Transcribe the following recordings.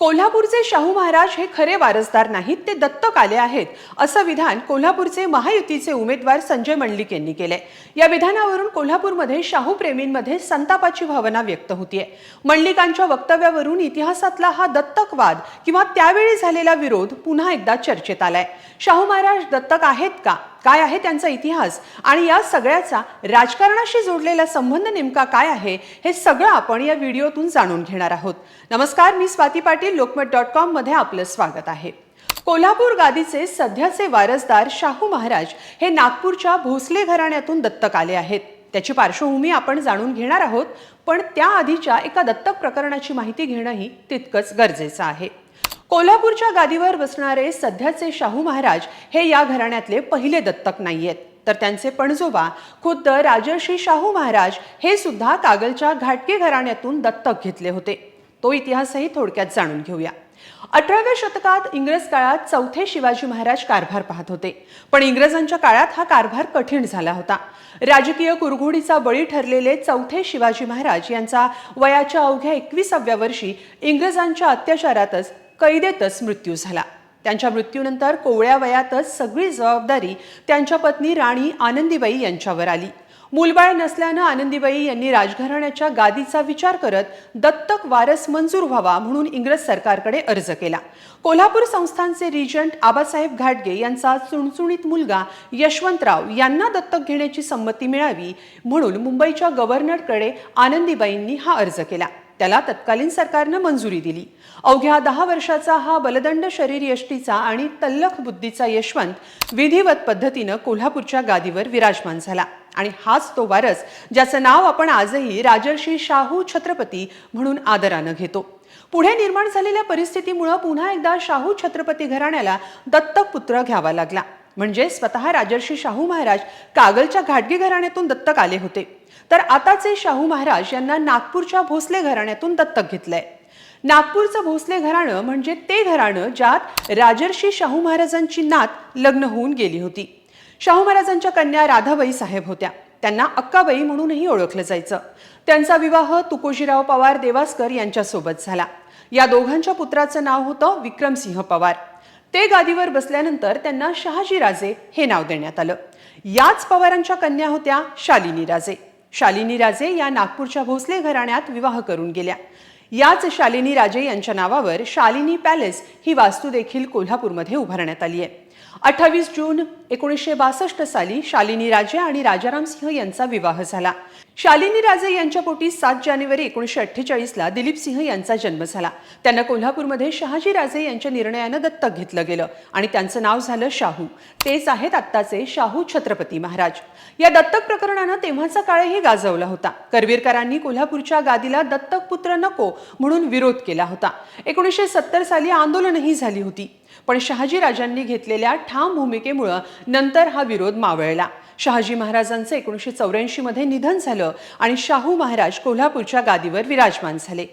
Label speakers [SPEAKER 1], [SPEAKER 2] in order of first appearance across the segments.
[SPEAKER 1] कोल्हापूरचे शाहू महाराज हे खरे वारसदार नाहीत ते दत्तक आले आहेत असं विधान कोल्हापूरचे महायुतीचे उमेदवार संजय मंडलिक यांनी केले या विधानावरून कोल्हापूरमध्ये शाहू प्रेमींमध्ये संतापाची भावना व्यक्त होतीये. मंडलिकांच्या वक्तव्यावरून इतिहासातला हा दत्तकवाद किंवा त्यावेळी झालेला विरोध पुन्हा एकदा चर्चेत आलाय. शाहू महाराज दत्तक आहेत का? काय आहे त्यांचा इतिहास? आणि या सगळ्याचा राजकारणाशी जोडलेला संबंध नेमका काय आहे हे सगळं आपण या व्हिडिओतून जाणून घेणार आहोत. नमस्कार मी स्वाती पाटील लोकमत डॉट कॉममध्ये आपलं स्वागत आहे. कोल्हापूर गादीचे सध्याचे वारसदार शाहू महाराज हे नागपूरच्या भोसले घराण्यातून दत्तक आले आहेत. त्याची पार्श्वभूमी आपण जाणून घेणार आहोत पण त्याआधीच्या एका दत्तक प्रकरणाची माहिती घेणंही तितकंच गरजेचं आहे. कोल्हापूरच्या गादीवर बसणारे सध्याचे शाहू महाराज हे या घराण्यातले पहिले दत्तक नाहीयेत. तर त्यांचे पणजोबा खुद्द राजर्षी शाहू महाराज हे सुद्धा कागलच्या घाटगे घराण्यातून दत्तक घेतले होते. तो इतिहासही थोडक्यात जाणून घेऊया. अठराव्या शतकात इंग्रज काळात चौथे शिवाजी महाराज कारभार पाहत होते. पण इंग्रजांच्या काळात हा कारभार कठीण झाला होता. राजकीय कुरघोडीचा बळी ठरलेले चौथे शिवाजी महाराज यांचा वयाच्या अवघ्या एकविसाव्या वर्षी इंग्रजांच्या अत्याचारातच कैदेतच मृत्यू झाला. त्यांच्या मृत्यूनंतर कोवळ्या वयातच सगळी जबाबदारी त्यांच्या पत्नी राणी आनंदीबाई यांच्यावर आली. मूलबाळ नसल्यानं आनंदीबाई यांनी राजघराण्याच्या गादीचा विचार करत दत्तक वारस मंजूर व्हावा म्हणून इंग्रज सरकारकडे अर्ज केला. कोल्हापूर संस्थानचे रिजंट आबासाहेब घाटगे यांचा चुणचुणीत मुलगा यशवंतराव यांना दत्तक घेण्याची संमती मिळावी म्हणून मुंबईच्या गव्हर्नरकडे आनंदीबाईंनी हा अर्ज केला. त्याला तत्कालीन सरकारनं मंजुरी दिली. अवघ्या दहा वर्षाचा हा बलदंड शरीर यष्टीचा आणि तल्लख बुद्धीचा यशवंत विधिवत पद्धतीनं कोल्हापूरच्या गादीवर विराजमान झाला. आणि हाच तो वारस ज्याचं नाव आपण आजही राजर्षी शाहू छत्रपती म्हणून आदरानं घेतो. पुढे निर्माण झालेल्या परिस्थितीमुळं पुन्हा एकदा शाहू छत्रपती घराण्याला दत्तक पुत्र घ्यावा लागला. म्हणजे स्वतः राजर्षी शाहू महाराज कागलच्या घाटगे घराण्यातून दत्तक आले होते. तर आताचे शाहू महाराज यांना नागपूरच्या भोसले घराण्यातून दत्तक घेतलंय. नागपूरचं भोसले घराणं म्हणजे ते घराणं ज्यात राजर्षी शाहू महाराजांची नात लग्न होऊन गेली होती. शाहू महाराजांच्या कन्या राधाबाई साहेब होत्या. त्यांना अक्काबाई म्हणूनही ओळखलं जायचं. त्यांचा विवाह तुकोजीराव पवार देवास्कर यांच्यासोबत झाला. या दोघांच्या पुत्राचं नाव होतं विक्रमसिंह पवार. ते गादीवर बसल्यानंतर त्यांना शहाजी राजे हे नाव देण्यात आलं. याच पवारांच्या कन्या होत्या शालिनी राजे. शालिनी राजे या नागपूरच्या भोसले घराण्यात विवाह करून गेल्या. याच शालिनी राजे यांच्या नावावर शालिनी पॅलेस ही वास्तू देखील कोल्हापूरमध्ये उभारण्यात आली आहे. अठ्ठावीस जून एकोणीसशे बासष्ट साली शालिनी राजे आणि राजाराम सिंह यांचा विवाह झाला. शालिनी राजे यांच्या पोटी सात जानेवारी एकोणीसशे अठ्ठेचाळीसला दिलीप सिंह यांचा जन्म झाला. त्यांना कोल्हापूरमध्ये शहाजी राजे यांच्या निर्णयानं दत्तक घेतलं गेलं आणि त्यांचं नाव झालं शाहू. तेच आहेत आत्ताचे शाहू छत्रपती महाराज. या दत्तक प्रकरणानं तेव्हाचा काळही गाजवला होता. करवीरकरांनी कोल्हापूरच्या गादीला दत्तक पुत्र नको म्हणून विरोध केला होता. एकोणीसशे सत्तर साली आंदोलनही झाली होती. पण शहाजी राजांनी घेतलेल्या ठाम भूमिकेमुळं नंतर हा विरोध मावळला. शहाजी महाराजांचं एकोणीसशे चौऱ्याऐंशी मध्ये निधन झालं आणि शाहू महाराज कोल्हापूरच्या गादीवर विराजमान झाले.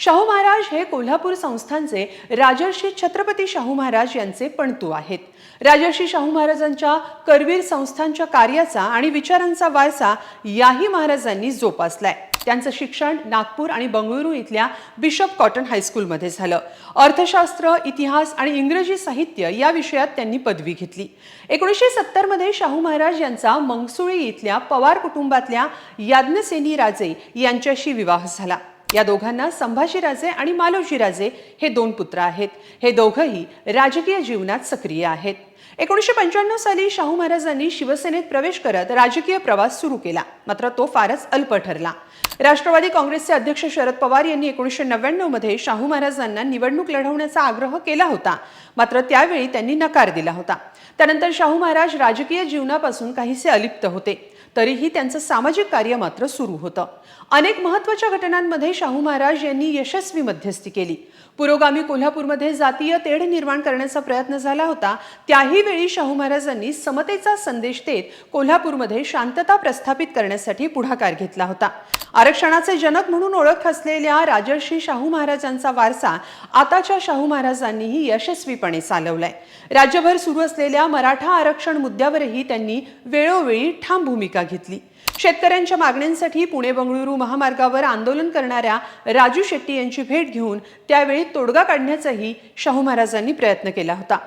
[SPEAKER 1] शाहू महाराज हे कोल्हापूर संस्थांचे राजर्षी छत्रपती शाहू महाराज यांचे पणतू आहेत. राजर्षी शाहू महाराजांच्या करवीर संस्थांच्या कार्याचा आणि विचारांचा वारसा याही महाराजांनी जोपासलाय. त्यांचं शिक्षण नागपूर आणि बंगळुरू इथल्या बिशप कॉटन हायस्कूलमध्ये झालं. अर्थशास्त्र इतिहास आणि इंग्रजी साहित्य या विषयात त्यांनी पदवी घेतली. एकोणीसशे सत्तरमध्ये शाहू महाराज यांचा मंगसुळी इथल्या पवार कुटुंबातल्या याज्ञसेनी राजे यांच्याशी विवाह झाला. या दोघांना संभाजीराजे आणि मालोजीराजे हे दोन पुत्र आहेत. हे दोघंही राजकीय जीवनात सक्रिय आहेत. एकोणीसशे पंच्याण्णव साली शाहू महाराजांनी शिवसेनेत प्रवेश करत राजकीय प्रवास सुरू केला. मात्र तो फारच अल्प ठरला. राष्ट्रवादी काँग्रेसचे अध्यक्ष शरद पवार यांनी एकोणीसशे नव्याण्णवमध्ये शाहू महाराजांना निवडणूक लढवण्याचा आग्रह केला होता. मात्र त्यावेळी त्यांनी नकार दिला होता. त्यानंतर शाहू महाराज राजकीय जीवनापासून काहीसे अलिप्त होते. तरीही त्यांचं सामाजिक कार्य मात्र सुरू होतं. अनेक महत्त्वाच्या घटनांमध्ये शाहू महाराज यांनी यशस्वी मध्यस्थी केली. पुरोगामी कोल्हापूरमध्ये जातीय तेढ निर्माण करण्याचा प्रयत्न झाला होता. त्याही वेळी शाहू महाराजांनी समतेचा संदेश देत कोल्हापूरमध्ये शांतता प्रस्थापित करण्यासाठी पुढाकार घेतला होता. आरक्षणाचे जनक म्हणून ओळख असलेल्या राजर्षी शाहू महाराजांचा वारसा आताच्या शाहू महाराजांनीही यशस्वीपणे चालवलाय. राज्यभर सुरू असलेल्या मराठा आरक्षण मुद्द्यावरही त्यांनी वेळोवेळी ठाम भूमिका घेतली. शेतकऱ्यांच्या मागण्यांसाठी पुणे बंगळुरू महामार्गावर आंदोलन करणाऱ्या राजू शेट्टी यांची भेट घेऊन त्यावेळी तोडगा काढण्याचाही शाहू महाराजांनी प्रयत्न केला होता.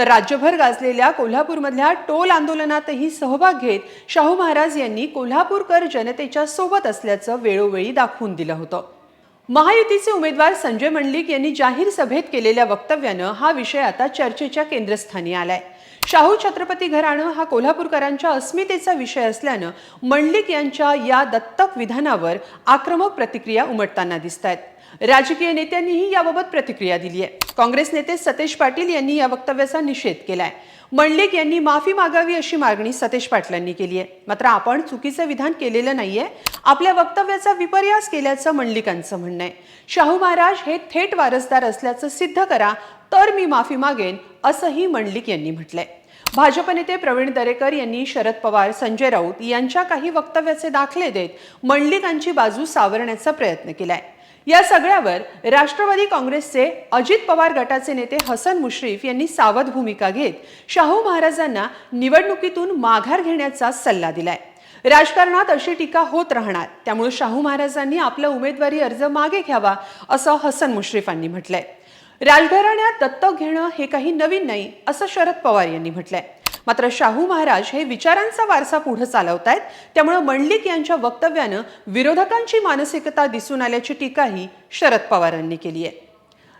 [SPEAKER 1] तर राज्यभर गाजलेल्या कोल्हापूरमधल्या टोल आंदोलनातही सहभाग घेत शाहू महाराज यांनी कोल्हापूरकर जनतेच्या सोबत असल्याचं वेळोवेळी दाखवून दिलं होतं. महायुतीचे उमेदवार संजय मंडलिक यांनी जाहीर सभेत केलेल्या वक्तव्यानं हा विषय आता चर्चेच्या केंद्रस्थानी आलाय. शाहू छत्रपती घराणं हा कोल्हापूरकरांच्या अस्मितेचा विषय असल्यानं मंडलिक यांच्या या दत्तक विधानावर आक्रमक प्रतिक्रिया उमटताना दिसत आहेत राजकीय नेत्यांनीही याबाबत प्रतिक्रिया दिली आहे काँग्रेस नेते सतेज पाटील यांनी या वक्तव्याचा निषेध केलाय. मंडलिक यांनी माफी मागावी अशी मागणी सतेज पाटलांनी केली आहे. मात्र आपण चुकीचं विधान केलेलं नाहीये. आपल्या वक्तव्याचा विपर्यास केल्याचं मंडलिकांचं म्हणणं आहे. शाहू महाराज हे थेट वारसदार असल्याचं सिद्ध करा तर मी माफी मागेन असंही मंडलिक यांनी म्हटलंय. भाजप नेते प्रवीण दरेकर यांनी शरद पवार संजय राऊत यांच्या काही वक्तव्याचे दाखले देत मंडलिकांची बाजू सावरण्याचा प्रयत्न केलाय. या सगळ्यावर राष्ट्रवादी काँग्रेसचे अजित पवार गटाचे नेते हसन मुश्रीफ यांनी सावध भूमिका घेत शाहू महाराजांना निवडणुकीतून माघार घेण्याचा सल्ला दिलाय. राजकारणात अशी टीका होत राहणार त्यामुळे शाहू महाराजांनी आपला उमेदवारी अर्ज मागे घ्यावा असं हसन मुश्रीफांनी म्हटलंय. राजघराण्यात दत्तक घेणं हे काही नवीन नाही असं शरद पवार यांनी म्हटलंय. मात्र शाहू महाराज हे विचारांचा वारसा पुढे चालवतायत त्यामुळे मंडलिक यांच्या वक्तव्यानं विरोधकांची मानसिकता दिसून आल्याची टीकाही शरद पवारांनी केली आहे.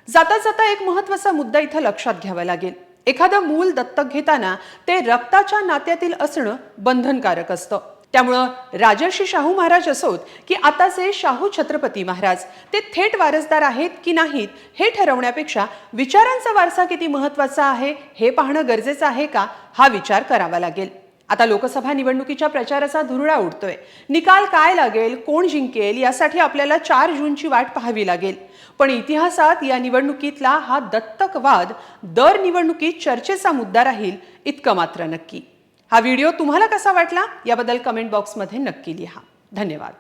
[SPEAKER 1] जाता जाता एक महत्त्वाचा मुद्दा इथं लक्षात घ्यावा लागेल. एखादं मूल दत्तक घेताना ते रक्ताच्या नात्यातील असणं बंधनकारक असतं. त्यामुळं राजर्षी शाहू महाराज असोत की आताचे शाहू छत्रपती महाराज ते थेट वारसदार आहेत की नाहीत हे ठरवण्यापेक्षा विचारांचा वारसा किती महत्त्वाचा आहे हे पाहणं गरजेचं आहे का हा विचार करावा लागेल. आता लोकसभा निवडणुकीच्या प्रचाराचा धुरळा उडतोय. निकाल काय लागेल कोण जिंकेल यासाठी आपल्याला चार जूनची वाट पाहावी लागेल. पण इतिहासात या निवडणुकीतला हा दत्तक वाद दर निवडणुकीत चर्चेचा मुद्दा राहील इतकं मात्र नक्की. हा व्हिडिओ तुम्हाला कसा वाटला याबद्दल कमेंट बॉक्समध्ये नक्की लिहा. धन्यवाद.